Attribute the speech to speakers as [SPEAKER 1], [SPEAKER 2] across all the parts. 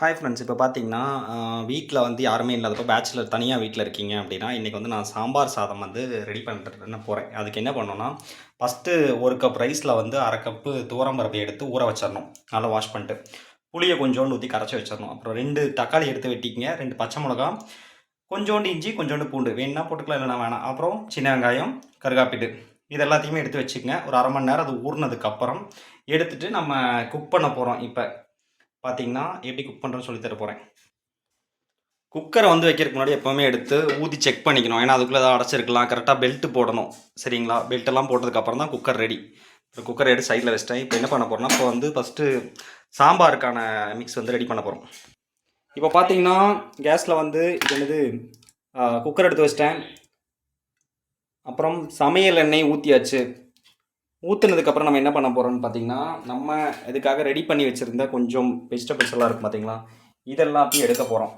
[SPEAKER 1] Hi friends இப்போ பார்த்தீங்கன்னா வீட்டில் வந்து யாருமே இல்லாதப்போ பேச்சுலர் தனியாக வீட்டில் இருக்கீங்க அப்படின்னா இன்றைக்கி வந்து நான் சாம்பார் சாதம் வந்து ரெடி பண்ணுறதுன்னு போகிறேன் அதுக்கு என்ன பண்ணோன்னா ஃபஸ்ட்டு ஒரு கப் ரைஸில் வந்து அரை கப்பு துவரம்பருப்பை எடுத்து ஊற வச்சிடணும். நல்லா வாஷ் பண்ணிட்டு புளியை கொஞ்சோண்டு ஊற்றி கரைச்சி வச்சிடணும். அப்புறம் ரெண்டு தக்காளி எடுத்து வெட்டிக்கிங்க. ரெண்டு பச்சை மிளகா கொஞ்சோண்டு இஞ்சி கொஞ்சோண்டு பூண்டு. வேணும்னா போட்டுக்கலாம் இல்லைனா வேணாம். அப்புறம் சின்ன வெங்காயம் கருகாப்பிட்டு இது எல்லாத்தையுமே எடுத்து வச்சுக்கோங்க. ஒரு அரை மணி நேரம் அது ஊறினதுக்கப்புறம் எடுத்துகிட்டு நம்ம குக் பண்ண போகிறோம் இப்போ பார்த்தீங்கன்னா எப்படி குக் பண்ணுறேன்னு சொல்லி தர போகிறேன் குக்கரை வந்து வைக்கிறதுக்கு முன்னாடி எப்போவுமே எடுத்து ஊதி செக் பண்ணிக்கணும். ஏன்னா அதுக்குள்ளே ஏதாவது அடைச்சிருக்கலாம். கரெக்டாக பெல்ட்டு போடணும். சரிங்களா? பெல்ட் எல்லாம் போட்டதுக்கப்புறம் தான் குக்கர் ரெடி இப்போ குக்கரை எடுத்து சைடில் வச்சிட்டேன். இப்போ என்ன பண்ண போகிறோம்னா இப்போ வந்து ஃபஸ்ட்டு சாம்பாருக்கான மிக்ஸ் வந்து ரெடி பண்ண போகிறோம் இப்போ பார்த்தீங்கன்னா கேஸில் வந்து இது என்னது? குக்கர் எடுத்து வச்சிட்டேன். அப்புறம் சமையல் எண்ணெய் ஊற்றியாச்சு ஊற்றுனதுக்கப்புறம் நம்ம என்ன பண்ண போகிறோம்னு பார்த்தீங்கன்னா நம்ம இதுக்காக ரெடி பண்ணி வச்சுருந்த கொஞ்சம் வெஜிடபிள்ஸ் எல்லாம் இருக்கும் பார்த்தீங்களா இதெல்லாத்தையும் எடுக்க போகிறோம்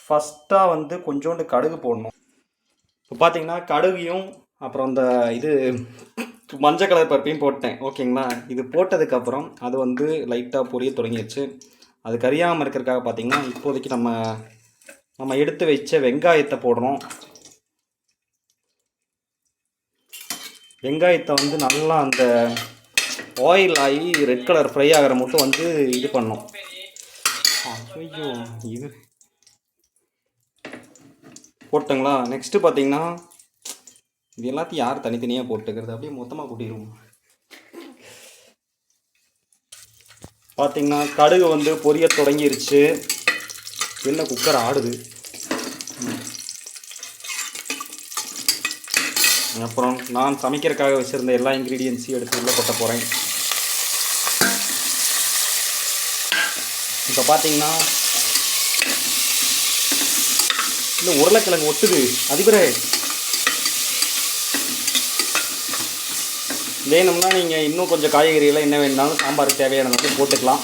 [SPEAKER 1] ஃபஸ்ட்டாக வந்து கொஞ்சோண்டு கடுகு போடணும். இப்போ பார்த்தீங்கன்னா கடுகையும் அப்புறம் இந்த இது மஞ்சள் கலர் பருப்பையும் போட்டேன். ஓகேங்களா? இது போட்டதுக்கப்புறம் அது வந்து லைட்டாக பொரிய தொடங்கிடுச்சு அது கரியாமல் இருக்கிறதுக்காக பார்த்தீங்கன்னா இப்போதைக்கு நம்ம நம்ம எடுத்து வச்ச வெங்காயத்தை போடுறோம் வெங்காயத்தை வந்து நல்லா அந்த ஆயில் ஆகி ரெட் கலர் ஃப்ரை ஆகிற மட்டும் வந்து இது பண்ணும். ஐயோ இது. போட்டுங்களா? நெக்ஸ்ட்டு பார்த்தீங்கன்னா இது எல்லாத்தையும் யார் தனித்தனியாக போட்டுக்கிறது? அப்படியே மொத்தமாக கூட்டிடுவோம். பார்த்தீங்கன்னா கடுகு வந்து பொரிய தொடங்கிருச்சு. என்ன குக்கர் ஆடுது. அப்புறம் நான் சமைக்கிறதுக்காக வச்சுருந்த எல்லா இன்க்ரீடியன்ஸையும் எடுத்து உள்ளே கொட்ட போகிறேன் இப்போ பார்த்தீங்கன்னா இல்லை உருளைக்கிழங்கு ஒட்டுது. அதிபரே வேணும்னா நீங்கள் இன்னும் கொஞ்சம் காய்கறிகளை என்ன வேணுனாலும் சாம்பார் தேவையானது போட்டுக்கலாம்.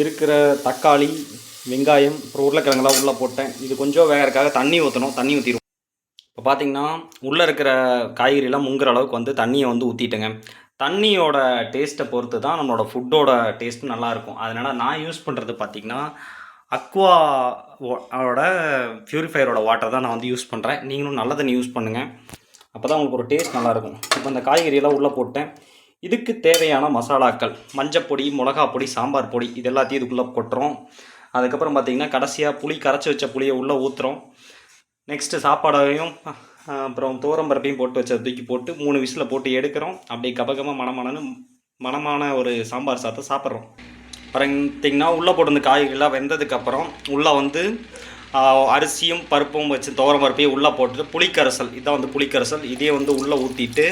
[SPEAKER 1] இருக்கிற தக்காளி வெங்காயம் அப்புறம் உருளைக்கிழங்கெல்லாம் உள்ளே போட்டேன். இது கொஞ்சம் வேகிறதுக்காக தண்ணி ஊற்றணும் தண்ணி ஊற்றிடுவோம் இப்போ பார்த்தீங்கன்னா உள்ளே இருக்கிற காய்கறிலாம் முங்குற அளவுக்கு வந்து தண்ணியை வந்து ஊற்றிட்டேங்க தண்ணியோட டேஸ்ட்டை பொறுத்து தான் நம்மளோட ஃபுட்டோட டேஸ்ட்டும் நல்லாயிருக்கும் அதனால் நான் யூஸ் பண்ணுறது பார்த்திங்கன்னா அக்வாவோட ப்யூரிஃபையரோட வாட்டர் தான் நான் வந்து யூஸ் பண்ணுறேன் நீங்களும் நல்ல தண்ணி யூஸ் பண்ணுங்கள் அப்போ தான் உங்களுக்கு ஒரு டேஸ்ட் நல்லாயிருக்கும் இப்போ இந்த காய்கறியெல்லாம் உள்ளே போட்டேன். இதுக்கு தேவையான மசாலாக்கள் மஞ்சப்பொடி மிளகா பொடி சாம்பார் பொடி இது எல்லாத்தையும் இதுக்குள்ளே கொட்டுறோம். அதுக்கப்புறம் பார்த்திங்கன்னா கடைசியாக புளி கரைச்சி வச்ச புளியை உள்ளே ஊற்றுறோம் நெக்ஸ்ட்டு சாப்பாடையும் அப்புறம் பருப்பையும் போட்டு வச்ச தூக்கி போட்டு மூணு விசில் போட்டு எடுக்கிறோம். அப்படியே கபகமாக மணமானன்னு மணமான ஒரு சாம்பார் சாதத்தை சாப்பிட்றோம். பார்த்தீங்கன்னா உள்ளே போட்டு காய்கறிலாம் வெந்ததுக்கப்புறம் உள்ளே வந்து அரிசியும் பருப்பும் வச்சு துவரம் பருப்பையும் உள்ளே போட்டுட்டு புளிக்கரசல் இதான் வந்து புளிக்கரசல் இதே வந்து உள்ளே ஊற்றிட்டு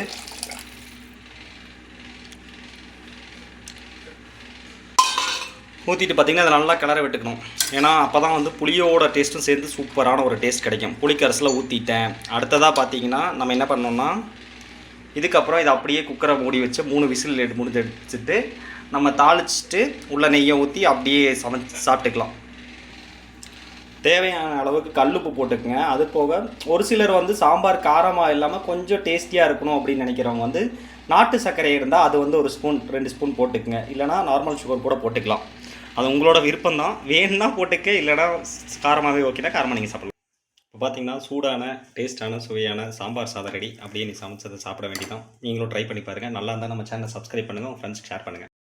[SPEAKER 1] ஊற்றிட்டு பார்த்திங்கன்னா அதை நல்லா கிளற விட்டுக்கணும். ஏன்னா அப்போ தான் வந்து புளியோட டேஸ்ட்டும் சேர்ந்து சூப்பரான ஒரு டேஸ்ட் கிடைக்கும். புளிக்கரசில் ஊற்றிட்டேன் அடுத்ததாக பார்த்திங்கன்னா நம்ம என்ன பண்ணோம்னா இதுக்கப்புறம் இதை அப்படியே குக்கரை மூடி வச்சு மூணு விசில் எடுத்து முடிஞ்சு வச்சுட்டு நம்ம தாளிச்சிட்டு உள்ள நெய்யை ஊற்றி அப்படியே சமைச்சு சாப்பிட்டுக்கலாம். தேவையான அளவுக்கு கல்லுப்பு போட்டுக்குங்க. அது போக ஒரு சிலர் வந்து சாம்பார் காரமாக இல்லாமல் கொஞ்சம் டேஸ்டியாக இருக்கணும் அப்படின்னு நினைக்கிறவங்க வந்து நாட்டு சர்க்கரை இருந்தால் அது வந்து ஒரு ஸ்பூன் ரெண்டு ஸ்பூன் போட்டுக்குங்க. இல்லைனா நார்மல் சுகர் கூட போட்டுக்கலாம். அது உங்களோட விருப்பம் தான் வேணும்னா போட்டுக்க இல்லைனா காரமாகவே ஓகேனா காரமாக நீங்கள் சாப்பிடலாம். இப்போ பார்த்தீங்கன்னா சூடான டேஸ்டான சுவையான சாம்பார் சாதம் ரெடி அப்படியே நீ சமைச்சதை சாப்பிட வேண்டியதான் நீங்களும் ட்ரை பண்ணி பாருங்கள் நல்லா இருந்தால் நம்ம சேனலை சப்ஸ்கிரைப் பண்ணுங்கள் உங்கள் ஃப்ரெண்ட்ஸ்க்கு ஷேர் பண்ணுங்கள்